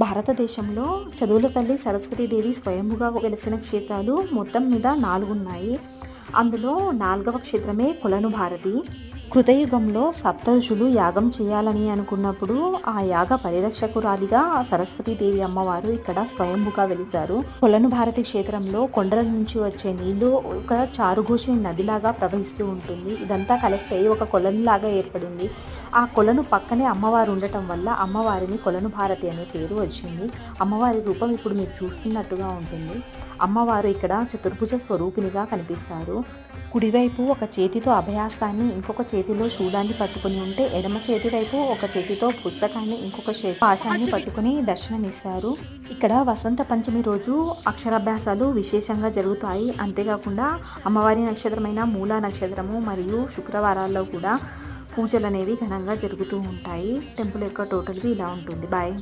భారతదేశంలో చదువుల తల్లి సరస్వతీదేవి స్వయంభుగా వెలిసిన క్షేత్రాలు మొత్తం మీద నాలుగు ఉన్నాయి అందులో నాలుగవ క్షేత్రమే కొలను భారతి. కృతయుగంలో సప్తఋషులు యాగం చేయాలని అనుకున్నప్పుడు ఆ యాగ పరిరక్షకురాలిగా సరస్వతీదేవి అమ్మవారు ఇక్కడ స్వయంభుగా వెలిశారు. కొలను భారతి క్షేత్రంలో కొండల నుంచి వచ్చే నీళ్ళు ఒక చారుఘోషి నదిలాగా ప్రవహిస్తూ ఉంటుంది. ఇదంతా కలెక్ట్ అయ్యి ఒక కొలనులాగా ఏర్పడింది. ఆ కొలను పక్కనే అమ్మవారు ఉండటం వల్ల అమ్మవారిని కొలను భారతి అనే పేరు వచ్చింది. అమ్మవారి రూపం ఇప్పుడు మీరు చూస్తున్నట్టుగా ఉంటుంది. అమ్మవారు ఇక్కడ చతుర్భుజ స్వరూపినిగా కనిపిస్తారు. కుడివైపు ఒక చేతితో అభయాస్తాన్ని ఇంకొక చేతిలో శూలాన్ని పట్టుకుని ఉంటే ఎడమ చేతి వైపు ఒక చేతితో పుస్తకాన్ని ఇంకొక చేతి పాశాన్ని పట్టుకుని దర్శనమిస్తారు. ఇక్కడ వసంత పంచమి రోజు అక్షరాభ్యాసాలు విశేషంగా జరుగుతాయి. అంతేకాకుండా అమ్మవారి నక్షత్రమైన మూలా నక్షత్రము మరియు శుక్రవారాల్లో కూడా పూజలు అనేవి ఘనంగా జరుగుతూ ఉంటాయి. టెంపుల్ యొక్క టోటల్గా ఇలా ఉంటుంది. బాయ్.